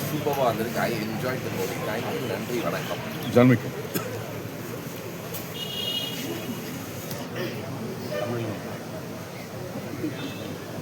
சூப்பராக வந்திருக்கு I enjoy the movie thank you நன்றி வணக்கம் ஜான்விகா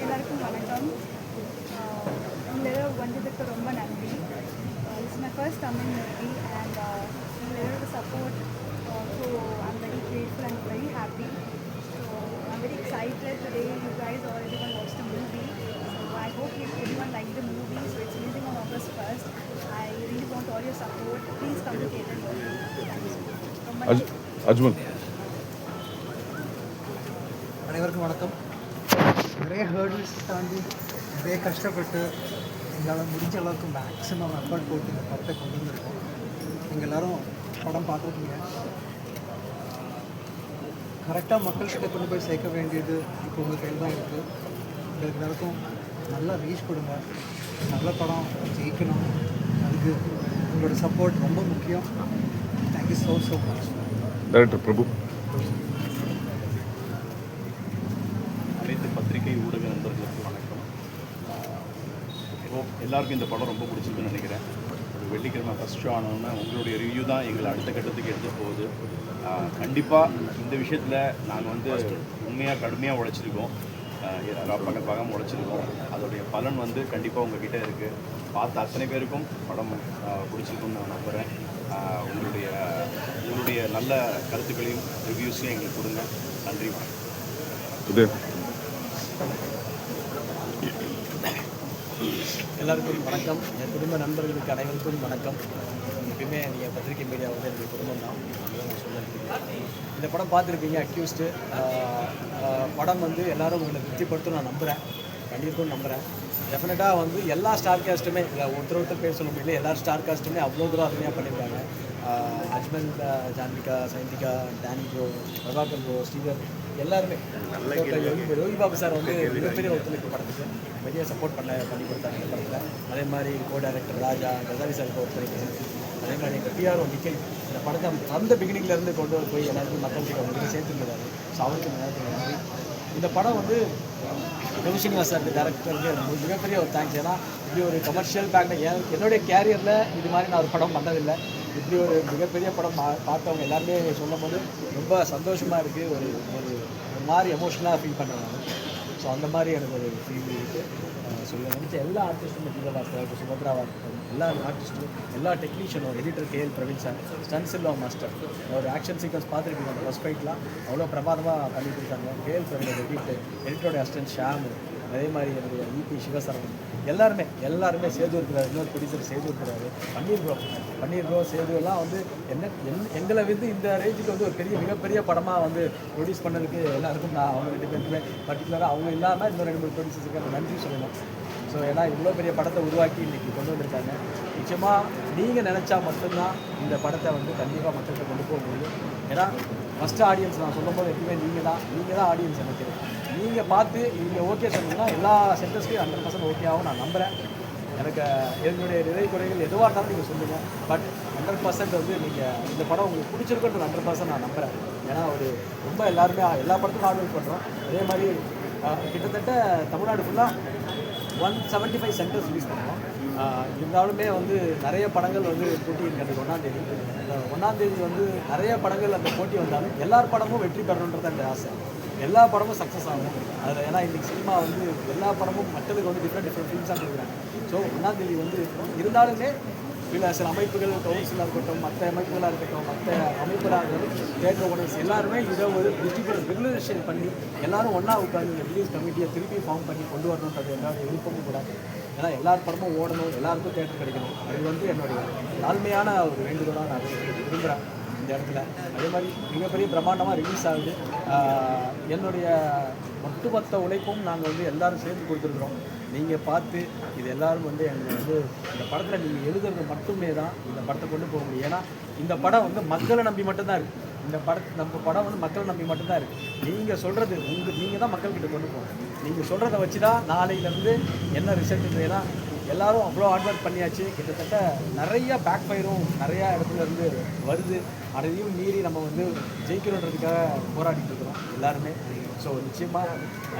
எல்லாருக்கும் வணக்கம் உங்களோட வந்ததுக்கு ரொம்ப நன்றி it's my first Tamil movie and உங்களோட support so I'm very grateful and very happy so I'm very excited today அஜ் Ajmal. அனைவருக்கும் வணக்கம். நிறைய ஹேர்டில்ஸ் தாண்டி நிறைய கஷ்டப்பட்டு எங்களால் முடிஞ்ச அளவுக்கு மேக்ஸிமம் எஃபர்ட் போட்டு இந்த படத்தை கொண்டு வந்திருக்கோம். நீங்கள் எல்லோரும் படம் பார்த்துருக்கீங்க. கரெக்டாக மக்கள்கிட்ட கொண்டு போய் சேர்க்க வேண்டியது இப்போ உங்கள் கையில் தான் இருக்குது உங்களுக்கு எல்லாருக்கும் நல்லா ரீச் கொடுங்க. நல்ல படம் ஜெயிக்கணும். அதுக்கு உங்களோட சப்போர்ட் ரொம்ப முக்கியம். Thank you so so much director Prabhu அனைத்து பத்திரிகை ஊடக நண்பர்களுக்கு வணக்கம். எல்லாருக்கும் இந்த படம் ரொம்ப பிடிச்சிருக்குன்னு நினைக்கிறேன். ஒரு வெள்ளிக்கிழமை ஃபஸ்ட் ஷோ ஆனோன்னா உங்களுடைய ரிவ்யூ தான் எங்களை அடுத்த கட்டத்துக்கு எடுத்து போகுது. கண்டிப்பாக இந்த விஷயத்தில் நாங்கள் வந்து உண்மையாக கடுமையாக உழைச்சிருக்கோம். பக்கம் பக்கம் உழைச்சிருக்கோம். அதோடைய பலன் வந்து கண்டிப்பாக உங்ககிட்ட இருக்குது பார்த்த அத்தனை பேருக்கும் படம் பிடிச்சிருக்குன்னு பிடிச்சிருக்கும்னு நான் நம்புகிறேன் உங்களுடைய உங்களுடைய நல்ல கருத்துக்களையும் ரிவ்யூஸையும் எங்களுக்கு கொடுங்க. நன்றி எல்லாருக்கும் வணக்கம். என் குடும்ப நண்பர்களுக்கு அனைவருக்கும் வணக்கம். எப்பயுமே நீங்கள் பத்திரிகை மீடியா வந்து என்னுடைய குடும்பம் தான். இந்த படம் பார்த்துருப்பீங்க அக்யூஸ்டு படம் வந்து எல்லாரும் உங்களை திருப்திப்படுத்தும் நான் நம்புகிறேன் கண்டிப்பாக நம்புகிறேன் டெஃபினட்டாக வந்து எல்லா ஸ்டார் காஸ்ட்டுமே இல்லை ஒருத்தர் ஒருத்தர் பேர் சொல்ல முடியல எல்லா ஸ்டார் காஸ்ட்டுமே அவ்வளோ தூரம் அருமையாக பண்ணியிருக்காங்க. Ajmal Janvika Saindhika Danny bro Prabhakar bro Sridhar எல்லாருமே. யோகி பாபு சார் வந்து மிகப்பெரிய ஒத்துழைப்பு படத்துக்கு பெரிய சப்போர்ட் பண்ண பண்ணி கொடுத்தாங்க இந்த படத்தில். அதே மாதிரி கோ டைரக்டர் ராஜா கசாரி சாருக்கு ஒத்துழைப்பு அதே மாதிரி எங்கள் பிஆர்ஓ நிக்கில் இந்த படத்தை அந்த இருந்து கொண்டு வந்து போய் எல்லாருக்கும் மக்கள்கிட்ட வந்து சேர்த்துருந்தாரு ஸோ அவருக்கு நன்றி. இந்த படம் வந்து ரவி ஸ்ரீனிவாஸ் சார் டேரக்டருக்கு எனக்கு மிகப்பெரிய ஒரு தேங்க்ஸ் ஏன்னா இப்படி ஒரு கமர்ஷியல் பேங்க் என்னுடைய கேரியரில் இது மாதிரி நான் ஒரு படம் பண்ணதில்லை. இப்படி ஒரு மிகப்பெரிய படம் பா பார்த்தவங்க எல்லாருமே சொல்லும் போது ரொம்ப சந்தோஷமாக இருக்குது ஒரு ஒரு ஒரு மாதிரி எமோஷனலாக ஃபீல் பண்ணுவாங்க ஸோ அந்த மாதிரி எனக்கு ஒரு ஃபீல் இருக்குது சொல்ல நினச்ச எல்லா ஆர்டிஸ்ட்டும் தீபபாஸ்கர் இருக்கட்டும் சுபத்ராவாக இருக்கட்டும் எல்லா ஆர்டிஸ்ட்டும் எல்லா டெக்னீஷியனும் editor K L Praveen sir Stun Silva master ஒரு ஆக்ஷன் சீக்வன்ஸ் பார்த்துருக்கீங்க அந்த ஃபஸ்ட் ஃபைட்லாம் அவ்வளோ பிரமாதமாக பண்ணிட்டு இருக்காங்க. கே எல் பிரவீன் எடிட்டர் எடிட்டரோட அசிஸ்டன்ட் ஷாமு அதே மாதிரி என்னுடைய இபி சிவசரவன் எல்லாருமே எல்லாருமே சேது இருக்கிறாரு. இன்னொரு ப்ரொடியூசர் சேது இருக்கிறாரு. பன்னீர் ப்ரோ பன்னீர் ப்ரோ சேது எல்லாம் வந்து என்ன என் எங்களை வந்து இந்த ரேஞ்சுக்கு வந்து ஒரு பெரிய மிகப்பெரிய படமாக வந்து ப்ரொடியூஸ் பண்ணதுக்கு எல்லாருக்கும் நான் அவங்க ரெண்டு பேருக்குமே பர்டிகுலராக அவங்க இல்லாமல் இன்னும் ரெண்டு மூணு ப்ரொடியூசர்ஸுக்கு நன்றி சொல்லணும். ஸோ ஏன்னா இவ்வளோ பெரிய படத்தை உருவாக்கி இன்றைக்கி கொண்டு வந்திருக்காங்க. நிச்சயமாக நீங்கள் நினச்சா மட்டும்தான் இந்த படத்தை வந்து கண்டிப்பாக மக்கள்கிட்ட கொண்டு போக முடியும். ஏன்னா ஃபஸ்ட்டு ஆடியன்ஸ் நான் சொல்லும்போது எப்பவுமே நீங்கள் தான் நீங்கள் தான் ஆடியன்ஸ் எனக்கு. நீங்கள் பார்த்து நீங்கள் ஓகே சொன்னீங்கன்னா எல்லா சென்டர்ஸ்லையும் ஹண்ட்ரட் பர்சன்ட் ஓகே ஆகும். நான் நம்புகிறேன் எனக்கு என்னுடைய நிறை குறைகள் எதுவாக இருந்தாலும் நீங்கள் சொல்லுங்கள் பட் ஹண்ட்ரட் பர்சன்ட் வந்து நீங்கள் இந்த படம் உங்களுக்கு பிடிச்சிருக்குன்ற ஹண்ட்ரட் பர்சன்ட் நான் நம்புகிறேன் ஏன்னா ஒரு ரொம்ப எல்லாருமே எல்லா படத்துக்கும் ஆர்டர் பண்ணுறோம் அதே மாதிரி கிட்டத்தட்ட தமிழ்நாடு ஃபுல்லாக one seventy five centres release பண்ணுறோம் இருந்தாலுமே வந்து நிறைய படங்கள் வந்து போட்டி இருக்கிறது ஒன்றாந்தேதி ஒன்றாந்தேதி வந்து நிறைய படங்கள் அந்த போட்டி வந்தாலும் எல்லார் படமும் வெற்றி பெறணுன்றது அந்த ஆசை. எல்லா படமும் சக்ஸஸ் ஆகும். அதில் ஏன்னா இன்றைக்கி சினிமா வந்து எல்லா படமும் மக்களுக்கு வந்து டிஃப்ரெண்ட் டிஃப்ரெண்ட் ஃபிலிம்ஸாக கொடுக்குறாங்க. ஸோ ஒன்றாந்தேதி வந்து இருந்தாலுமே இல்லை சில அமைப்புகள் கவுன்சிலாக இருக்கட்டும் மற்ற அமைப்புகளாக இருக்கட்டும் மற்ற அமைப்புகளாக இருக்கட்டும் தேட்டர் ஓனர்ஸ் எல்லாருமே இதை ஒரு டிஸ்ட்ரிபியூட் ரெகுலரேஷன் பண்ணி எல்லாரும் ஒன்றா உட்காந்து ரிலீஸ் கமிட்டியை திருப்பி ஃபார்ம் பண்ணி கொண்டு வரணுன்றது என்னோட விருப்பமும் கூட. ஏன்னா எல்லார் படமும் ஓடணும் எல்லாருக்கும் தேட்டர் கிடைக்கணும். அது வந்து என்னுடைய தாழ்மையான ஒரு வேண்டுகோளாக நான் விரும்புகிறேன் இந்த இடத்துல. அதே மாதிரி மிகப்பெரிய பிரம்மாண்டமாக ரிலீஸ் ஆகுது. என்னுடைய ஒட்டுமொத்த உழைப்பும் நாங்கள் வந்து எல்லாரும் சேர்ந்து கொடுத்துருக்குறோம். நீங்கள் பார்த்து இது எல்லாரும் வந்து எங்களுக்கு வந்து இந்த படத்தில் நீங்கள் எழுதுறது மட்டுமே தான் இந்த படத்தை கொண்டு போக முடியும். ஏன்னா இந்த படம் வந்து மக்களை நம்பி மட்டும்தான் இருக்குது இந்த படத்து நம்ம படம் வந்து மக்களை நம்பி மட்டும்தான் இருக்குது நீங்கள் சொல்கிறது உங்கள் நீங்கள் தான் மக்கள்கிட்ட கொண்டு போகணும். நீங்கள் சொல்கிறத வச்சு தான் நாளையிலேருந்து என்ன ரிசல்ட் ஏன்னா எல்லாரும் அவ்வளோ ஹார்ட் ஒர்க் பண்ணியாச்சு. கிட்டத்தட்ட நிறைய பேக் ஃபயரும் நிறையா இடத்துல இருந்து வருது. அதையும் மீறி நம்ம வந்து ஜெயிக்கணுன்றதுக்காக போராடிட்டு இருக்கிறோம் எல்லாருமே. ஸோ நிச்சயமாக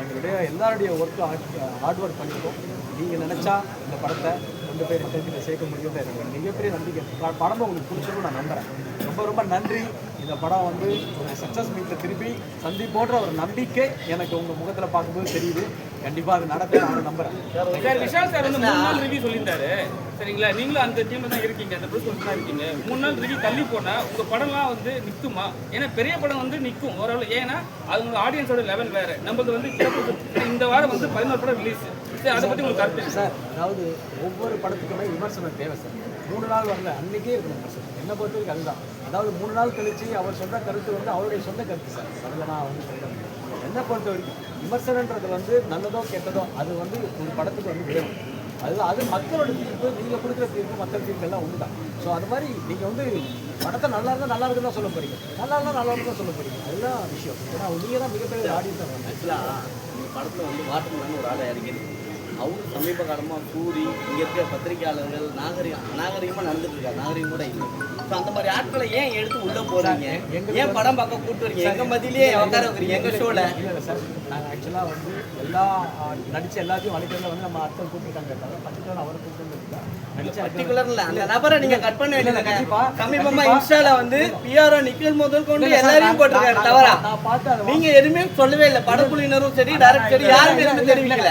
எங்களுடைய எல்லாருடைய ஒர்க்கும் ஹார்ட் ஹார்ட் ஒர்க் பண்ணியிருக்கோம். நீங்கள் நினச்சா இந்த படத்தை கொண்டு பேர் போய் மக்கள்கிட்ட சேர்க்க முடியும்னு எனக்கு மிகப்பெரிய நம்பிக்கை. ப- படம் உங்களுக்கு பிடிச்சிருக்கும் நான் நம்புகிறேன் ரொம்ப ரொம்ப நன்றி. இந்த படம் வந்து ஒரு சக்ஸஸ் மீட்டில் திருப்பி சந்திப்போன்ற ஒரு நம்பிக்கை எனக்கு உங்கள் முகத்தில் பார்க்கும்போது தெரியுது. கண்டிப்பாக அது நடக்க நான் நம்புறேன். சார் விஷால் சார் வந்து மூணு நாள் ரிவ்யூ சொல்லியிருந்தாரு. சரிங்களா? நீங்களும் அந்த டீம்ல தான் இருக்கீங்க அந்த ப்ரொடியூசர் தான் இருக்கீங்க. மூணு நாள் ரிவ்யூ தள்ளி போனா உங்க படம்லாம் வந்து நிக்குமா? ஏன்னா பெரிய படம் வந்து நிக்கும் ஓரளவு. ஏன்னா அவங்க ஆடியன்ஸோட லெவல் வேற. நம்மளது வந்து. இந்த வாரம் வந்து பதினோரு படம் ரிலீஸ் சரி அதை பத்தி உங்களுக்கு கருத்து சார் அதாவது ஒவ்வொரு படத்துக்குமே விமர்சனம் தேவை சார். மூணு நாள் வரல அன்னைக்கே இருக்கும் விமர்சனம். என்ன பொறுத்த வரைக்கும் அதுதான். அதாவது மூணு நாள் கழிச்சு அவர் சொன்ன கருத்து வந்து அவருடைய சொந்த கருத்து சார். அதில் நான் வந்து என்னை பொறுத்த வரைக்கும் விமர்சனன்றது வந்து நல்லதோ கெட்டதோ அது வந்து ஒரு படத்துக்கு வந்து வேணும் அது அது மக்களோட தீர்ப்பு நீங்கள் கொடுக்குற தீர்ப்பு மக்கள் தீர்ப்பு எல்லாம் ஒன்று தான் ஸோ அது மாதிரி நீங்கள் வந்து படத்தை நல்லா இருந்தால் நல்லா இருக்குன்னு தான் சொல்ல போகிறீங்க நல்லா இருந்தால் நல்லா இருக்குன்னு சொல்ல போகிறீங்க அதுதான் விஷயம். ஏன்னா நீங்கள் தான் மிகப்பெரிய ஆடியன்ஸ் ஆக்சுவலாக படத்தில் வந்து மாற்றணும்னு ஒரு ஆளை இறங்கியிருக்கு. அவரு சமீப காலமாக சூரி இங்கே இருக்க பத்திரிகையாளர்கள் நாகரிகம் அநாகரிகமாக நடந்துட்டு இருக்காரு நாகரிகம் கூட இல்லை. ஸோ அந்த மாதிரி ஆட்களை ஏன் எடுத்து உள்ளே போகிறீங்க ஏன் படம் பார்க்க கூப்பிட்டு வரீங்க? எங்கள் மதியிலேயே உட்கார வைக்கிறீங்க? எங்கள் ஷோவில் இல்லை இல்லை சார். நாங்கள் ஆக்சுவலாக வந்து எல்லா நடித்த எல்லாத்தையும் வளைக்கிறதுல வந்து நம்ம அர்த்தம் கூப்பிட்டுருக்காங்க பர்டிகுலர் அவரை கூப்பிட்டு அந்த நபரை நீங்கள் கட் பண்ண வேண்டியது கண்டிப்பா. இன்ஸ்டால வந்து பிஆர்ஓ நிக்கில் முதல் கொண்டு எல்லாரையும் போட்டிருக்காரு. தவறா? நீங்க எதுவுமே சொல்லவே இல்லை. படக்குழுவினரும் சரி டேரக்டர் சரி யாருமே எதுவுமே தெரிவிக்கல.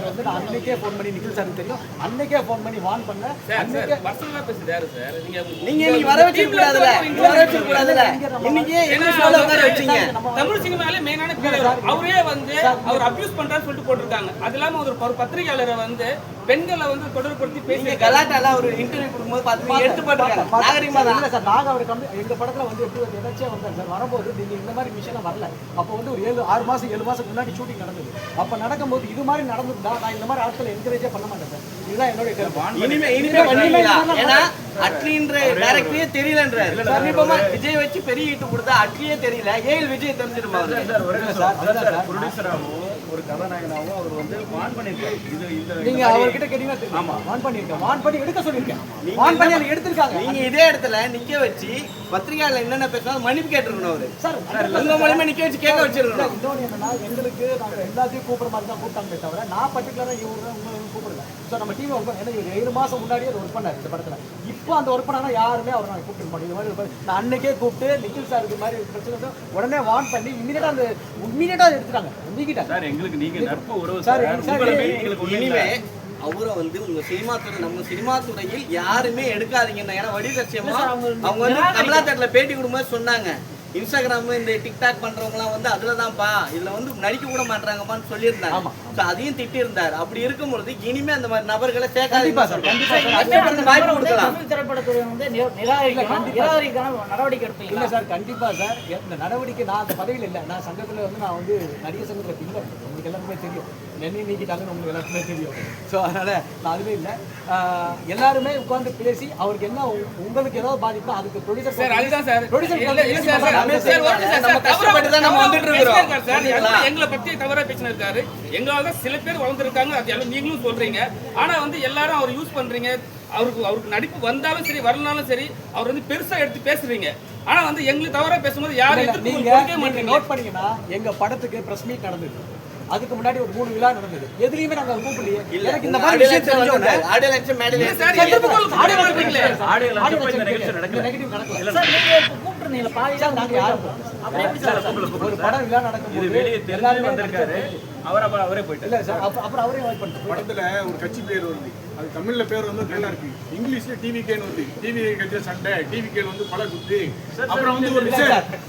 படக்குழுவினர் வந்து நான் அன்னைக்கே ஃபோன் பண்ணி நிக்கில் சார் தெரியும். அன்னைக்கே ஃபோன் பண்ணி வான் பண்ணேன். சார் அன்னைக்கே சார் பர்சனலா பேசுறது யாரு சார்? நீங்க நீங்க வர வச்சிருக்க கூடாதுல வர வச்சிருக்க கூடாதுல இன்னைக்கே எங்க ஷோல உட்கார வச்சீங்க? தமிழ் சினிமாலே மெயினான பேர் அவரே வந்து அவர் அபியூஸ் பண்றான்னு சொல்லிட்டு போட்டிருக்காங்க. அது இல்லாம ஒரு ஒரு பத்திரிகையாளரை வந்து பெண்களை வந்து தொடர்படுத்தி நீங்க பேசி கலாட்டால ஒரு இன்டர்வியூ கொடுக்கும்போது பார்த்து எடுத்து போட்டுருக்காங்க. நாகரிகமா இல்ல தான் சார் நாங்க அவர் கம்மி எங்க படத்துல வந்து எப்படி வந்து எதாச்சியா வந்தார் சார் வரும்போது நீங்க இந்த மாதிரி மிஷனை வரல. அப்போ வந்து ஒரு ஏழு ஆறு மாசம் ஏழு மாசம் முன்னாடி ஷூட்டிங் நடந்தது. அப்ப நடக்கும்போது இது மாதிரி நடந்திருந்தா நான் இந்த மாதிரி ஆட்களை என்கரேஜே பண்ண மாட்டேன் சார். இதுதான் கருத்து. இனிமே இனிமே பண்ணுவீங்களா ஏன்னா அட்லின்ற டேரக்டரே தெரியலன்றாரு. சமீபமா விஜய் வச்சு பெரிய ஹிட் கொடுத்தா அட்லியே தெரியல. ஏழு விஜய் தெரிஞ்சிருமா சார் ப்ரொடியூசராகவும் ஒரு கதாநாயகனாகவும் அவர் வந்து வான் பண்ணியிருக்காரு. இது இந்த நீங்க அவர்கிட்ட கேட்டீங்கன்னா தெரியும். வான் பண்ணிருக்கேன் வான் பண்ணி எடுக்க சொல்லியிருக்கேன் வான் பண்ணி அதை எடுத்திருக்காங்க. நீங்க இதே இடத்துல நிக்க வச்சு பத்திரிகையாளர் என்னென்ன பேசினாலும் மன்னிப்பு கேட்டிருக்கணும் அவரு. சார் உங்க மூலியமா நிக்க வச்சு கேட்க வச்சிருக்கணும். இன்னொன்னு என்னன்னா எங்களுக்கு நாங்க எல்லாத்தையும் கூப்பிடுற மாதிரி தான் கூப்பிட்டாங்களே தவிர நான் பர்டிகுலரா இவங்க உங்களை கூப்பிடல. ஸோ நம்ம டீம் ஒர்க் ஏன்னா இவர் ஏழு மாசம் முன்னாடியே ஒர்க் பண்ணாரு இந்த படத்துல. இப்போ அந்த ஒர்க் பண்ணா யாருமே அவர் நான் கூப்பிட்டு மாட்டோம். இது மாதிரி. நான் அன்னைக்கே கூப்பிட்டு நிக்கில் சார் இது மாதிரி பிரச்சனை உடனே வான் பண்ணி இமீடியட்டா அந்த இமீடியட்டா எடுத்துட்டாங்க. நீக்கிட்டாங்க சார் எங்களுக்கு நீங்க நட்பு உறவு சார், இனிமே. அவரை வந்து உங்க சினிமா துறை நம்ம சினிமா துறையில் யாருமே எடுக்காதீங்கன்னு ஏன்னா வடி லட்சியமா அவங்க வந்து கமலா தேட்டர்ல பேட்டி கொடுக்கும்போது சொன்னாங்க. இன்ஸ்டாகிராம் இந்த டிக்டாக் பண்றவங்கலாம் வந்து அதுல தான்ப்பா இதுல வந்து நடிக்க கூட மாட்டாங்கப்பான்னு சொல்லியிருந்தாங்க. So அதையும் திட்டி இருந்தாரு அப்படி இருக்கும் பொழுது இனிமே அந்த மாதிரி நபர்களை கண்டிப்பா சார், சேர்க்காதீங்க வாய்ப்பு கொடுக்கலாம். தமிழ் திரைப்படத்துறை வந்து நடவடிக்கை இல்ல எடுப்பீங்களா? சார் கண்டிப்பா சார். இந்த நடவடிக்கை நான் அந்த பதவியில் இல்லை. நான் சங்கத்துல வந்து நான் வந்து நடிகர் சங்கத்தில் இல்லை உங்களுக்கு எல்லாருக்குமே தெரியும். நெண்ணி நீக்கிட்டாங்கன்னு உங்களுக்கு எல்லாருக்குமே தெரியும். ஸோ அதனால நான் அதுவே இல்லை. எல்லாருமே உட்கார்ந்து பேசி அவருக்கு என்ன உங்களுக்கு ஏதாவது பாதிப்பா அதுக்கு ப்ரொடியூசர் சார் அதுதான் சார். ப்ரொடியூசர்? எங்களை- எங்களை பத்தி தவறா பேசினு இருக்காரு எங்களால தான் சில பேர் வளர்ந்துருக்காங்க. அது எல்லாம் நீங்களும் சொல்றீங்க. ஆனா வந்து எல்லாரும் அவர் யூஸ் பண்றீங்க. அவருக்கு அவருக்கு நடிப்பு வந்தாலும் சரி வரலனாலும் சரி அவர் வந்து பெருசா எடுத்து பேசுறீங்க. ஆனா வந்து எங்களுக்கு தவறா பேசும்போது யாரும் நீங்க நோட் பண்ணீங்கன்னா எங்க படத்துக்கு பிரஸ் மீட் நடந்தது. அதுக்கு முன்னாடி ஒரு மூணு விழா நடந்தது. எதுலயுமே நாங்க கூப்பிடலையே. எனக்கு இந்த மாதிரி விஷயம் தெரிஞ்சோன்னே ஆடியோ லட்சம் மேடையில் நெகட்டிவ் நடக்கல. சார் நீங்க நாங்க யாரும் ஒரு படம் விழா நடக்கும்போது வெளியே எல்லாருமே வந்திருக்காரு. அவர் அப்புறம் அவரே போயிட்டாரு. இல்ல சார் அப்புறம் அப்புறம் அவரே வாய்ப்பு பண்ணிட்டு படத்துல ஒரு கட்சி பேர் வருது. அது தமிழ்ல பேர் வந்து நல்லா இருக்கு. இங்கிலீஷ்ல டிவி கேன்னு வருது. டிவி கட்சி சண்டை. டிவி கேல் வந்து பல குத்து. அப்புறம் வந்து ஒரு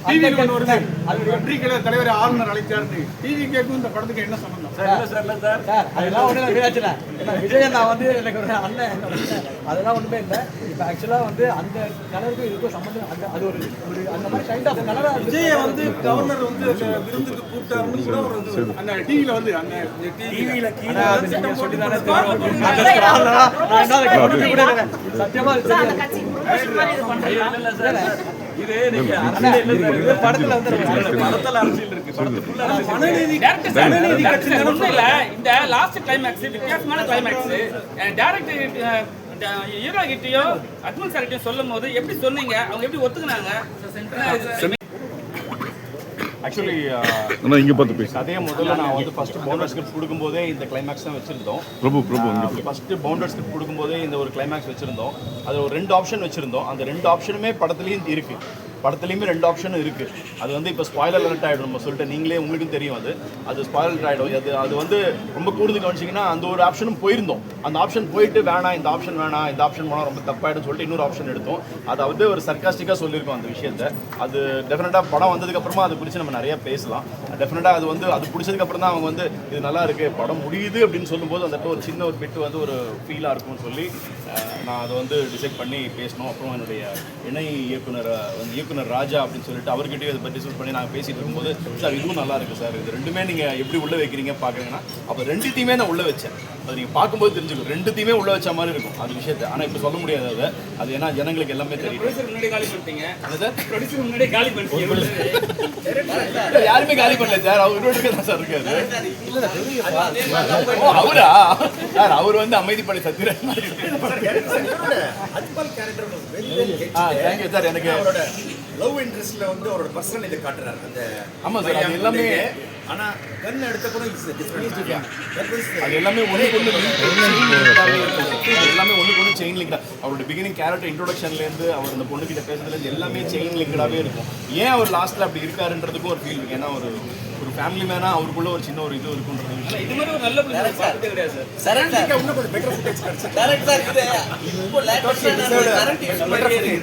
டிவி அந்த ஒன்று வருது. அது அது பத்திரிகையில தலைவர் ஆளுநர் அழைச்சாருன்னு டிவி கேக்கும் இந்த படத்துக்கு என்ன சம்பந்தம்? சார் இல்ல சார் இல்ல சார். அதெல்லாம் ஒன்றும் விஜய் நான் வந்து எனக்கு ஒரு அண்ணன் என்ன வந்து அதெல்லாம் ஒன்றுமே இல்லை. இப்போ ஆக்சுவலாக வந்து அந்த கலருக்கும் இதுக்கும் சம்மந்தம் அந்த அது ஒரு ஒரு அந்த மாதிரி கைண்ட் ஆஃப் கலராக விஜயை வந்து கவர்னர் வந்து விருந்துக்கு கூப்பிட்டாருன்னு கூட ஒரு இது வருது. டிவில வந்து அந்த டிவியில நீங்கள் சொல்லி தானே. சத்தியமா இது நீங்க படத்துல வந்து படத்துல அரசியல் இருக்கு. இல்ல. இந்த லாஸ்ட் கிளைமேக்ஸ் வித்தியாசமான கிளைமேக்ஸ் டேரக்டர் ஹீரோ கிட்டயோ அத்மன் சார் சொல்லும் போது எப்படி சொன்னீங்க? அவங்க எப்படி ஒத்துக்குனாங்க? ஆக்சுவலி அண்ணா இங்கே பார்த்து பேசு கதையை முதல்ல நான் வந்து ஃபர்ஸ்ட் பவுண்டர் ஸ்கிரிப்ட் கொடுக்கும்போதே இந்த கிளைமேக்ஸ் தான் வச்சிருந்தோம். பிரபு பிரபு ஃபர்ஸ்ட் பவுண்டர் ஸ்கிரிப்ட் கொடுக்கும்போதே இந்த ஒரு கிளைமேக்ஸ் வச்சிருந்தோம். அது ஒரு ரெண்டு ஆப்ஷன் வச்சிருந்தோம். அந்த ரெண்டு ஆப்ஷனுமே படத்துலையும் இருக்கு. படத்துலையுமே ரெண்டு ஆப்ஷனும் இருக்குது அது வந்து இப்போ ஸ்பாய்லர் அலர்ட் ஆகிடும் நம்ம சொல்லிட்டு நீங்களே உங்களுக்கும் தெரியும் அது. அது ஸ்பாய்லர் ஆகிடும் அது அது வந்து ரொம்ப கூடுதல் கவனிச்சிங்கன்னா அந்த ஒரு ஆப்ஷனும் போயிருந்தோம். அந்த ஆப்ஷன் போயிட்டு வேணாம் இந்த ஆப்ஷன் வேணாம் இந்த ஆப்ஷன் போனால் ரொம்ப தப்பாயிடும் சொல்லிட்டு இன்னொரு ஆப்ஷன் எடுத்தோம். அதை வந்து ஒரு சர்க்காஸ்டிக்காக சொல்லியிருக்கோம் அந்த விஷயத்தை. அது டெஃபினட்டாக படம் வந்ததுக்கப்புறமா அதை குறித்து நம்ம நிறைய பேசலாம். டெஃபினட்டாக அது வந்து அது பிடிச்சதுக்கப்புறம் தான் அவங்க வந்து இது நல்லா இருக்குது படம் முடியுது அப்படின்னு சொல்லும்போது அந்த ஒரு சின்ன ஒரு பிட்டு வந்து ஒரு ஃபீலாக இருக்கும்னு சொல்லி நான் அதை வந்து டிசைட் பண்ணி பேசணும். அப்புறம் என்னுடைய இணை இயக்குனர் வந்து இயக்குனர் ராஜா அப்படின்னு சொல்லிட்டு அவர்கிட்டயும் அதை பற்றி டிஸ்கஸ் பண்ணி நாங்கள் பேசிட்டு இருக்கும்போது சார் இதுவும் நல்லா இருக்கு சார். இது ரெண்டுமே நீங்கள் எப்படி உள்ளே வைக்கிறீங்க பார்க்குறீங்கன்னா அப்போ ரெண்டுத்தையுமே நான் உள்ளே வச்சேன். அது நீங்கள் பார்க்கும்போது தெரிஞ்சுக்கும். ரெண்டுத்தையுமே உள்ள வச்ச மாதிரி இருக்கும். அது விஷயத்தை. ஆனால் இப்போ சொல்ல முடியாது அதை. அது ஏன்னா ஜனங்களுக்கு எல்லாமே தெரியும் யாருமே காலி பண்ணல சார். அவர் வீட்டுக்கு தான் சார் இருக்காரு. அவரா சார் அவர் வந்து அமைதிப்படை சத்யராஜ் அஜ்மல் கேரக்டர் ஆ தேங்க்யூ சார். எனக்கு லவ் இன்ட்ரெஸ்ட்ல வந்து அவரோட பர்சனல் இதை காட்டுறாரு அந்த ஆமா சார், அது எல்லாமே- ஆனா கன் எடுத்த கூட அது எல்லாமே ஒன்று எல்லாமே ஒன்றுக்கு ஒன்று செயின் லிங்க் அவரோட பிகினிங் கேரக்டர் இன்ட்ரோடக்ஷன்லேருந்து அவர் அந்த பொண்ணுகிட்ட பேசுறதுலேருந்து எல்லாமே செயின் லிங்க்டாகவே இருக்கும் ஏன் அவர் லாஸ்ட்டில் அப்படி இருக்காருன்றதுக்கும் ஒரு ஃபீல் இருக்கு ஏன்னா ஒரு ஒரு ஃபேமிலி மேனாக அவருக்குள்ள ஒரு சின்ன ஒரு இது இருக்குன்றது இது மாதிரி ஒரு நல்ல பிள்ளை கிடையாது சார் கரெக்ட் இன்னும் கொஞ்சம் பெட்டர் ஃபுட்டேஜ் கிடைச்சு கரெக்ட் சார் இப்போ லேட்டஸ்ட் இஷ்யூ